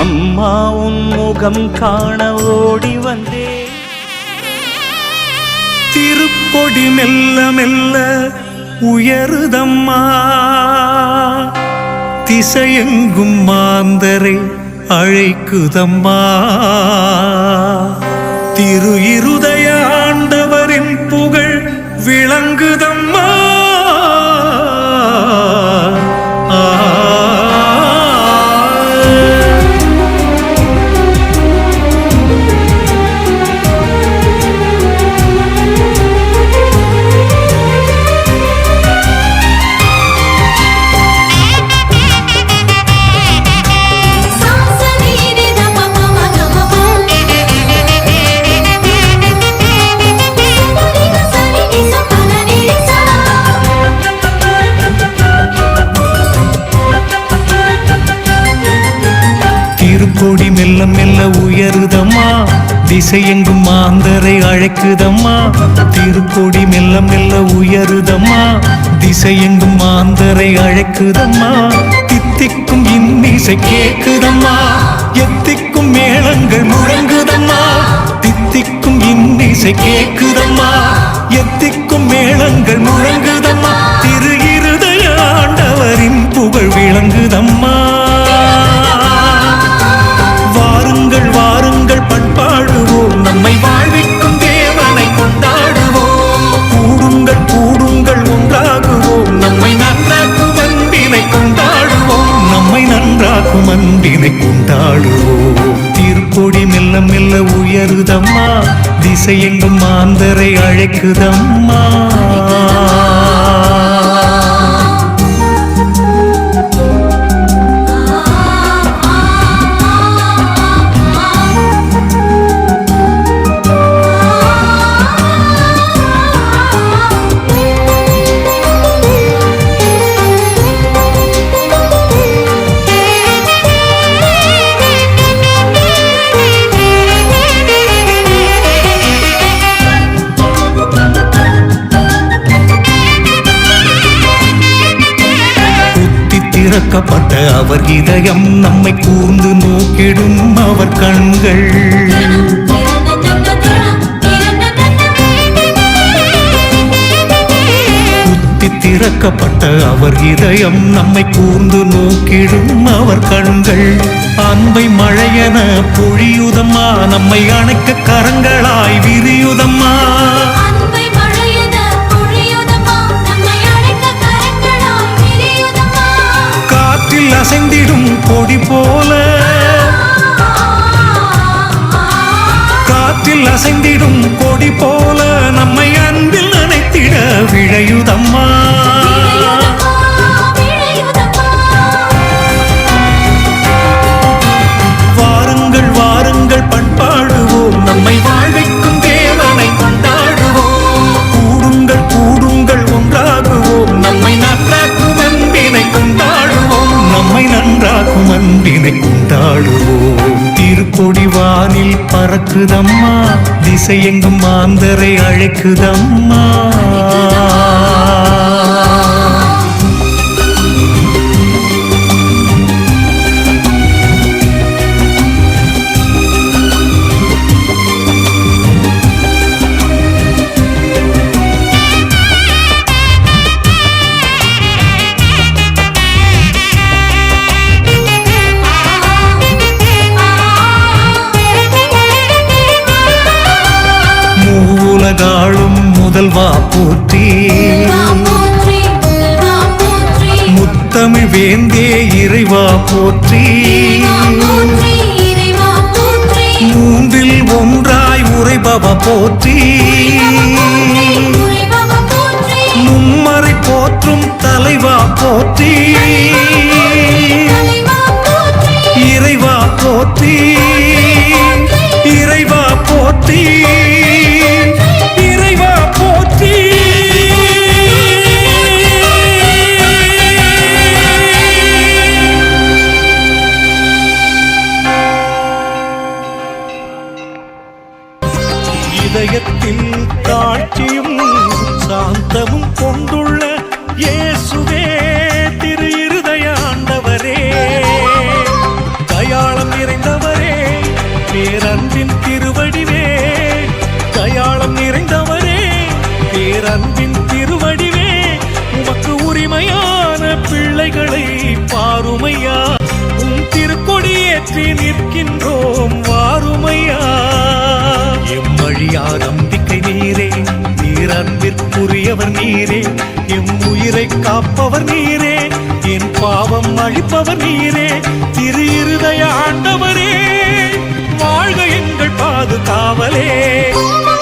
அம்மா உன் முகம் காண ஓடி வந்தே. திருப்பொடி மெல்ல மெல்ல உயருதம்மா. திசையெங்கும் மாந்தரை அழைக்குதம்மா. திரு இருதய ஆண்டவரின் திசையெங்கும் மாந்தரை அழைக்குதம்மா. திருக்கொடி மெல்ல மெல்ல உயருதம்மா. திசையெங்கும் மாந்தரை அழைக்குதம்மா. தித்திக்கும் இன்னிசை கேட்குதம்மா எத்திக்கும் மேளங்கள் முழங்குதம்மா. தித்திக்கும் இன்னிசை கேட்குதம்மா எத்திக்கும் மேளங்கள் முழங்குதம்மா. உயருதம்மா திசையெங்கும் மாந்தரை அழைக்குதம்மா. பார்த்த அவர் இதயம் நம்மை கூர்ந்து நோக்கிடும் அவர் கண்கள். குத்தி திறக்கப்பட்ட அவர் இதயம் நம்மை கூர்ந்து நோக்கிடும் அவர் கண்கள். அன்பை மழையென பொழியுதம்மா நம்மை அணைக்க கரங்களாய் விரியுதம்மா. அசைந்திடும் கொடி போ பறக்குதம்மா திசையெங்கும் மாந்தரை அழைக்குதம்மா. வேந்தே இறைவா போற்றி. மூன்றில் ஒன்றாய் உரைபவ போற்றி. மும்மறை போற்றும் தலைவா போற்றி இதயத்தில் காட்சியும் சாந்தமும் கொண்டுள்ள இயேசுவே திரு இருதயாண்டவரே. தயாளம் நிறைந்தவரே பேரன்பின் திருவடிவே. தயாளம் நிறைந்தவரே பேரன்பின் திருவடிவே. உமக்கு உரிமையான பிள்ளைகளை பாருமையா. உன் திருக்கொடியேற்றி நிற்கின்ற காப்பவர் நீரே என் பாவம் அழிப்பவர் நீரே திரு இருதய ஆண்டவரே வாழ்க எங்கள் பாதுகாவலே. ஓம்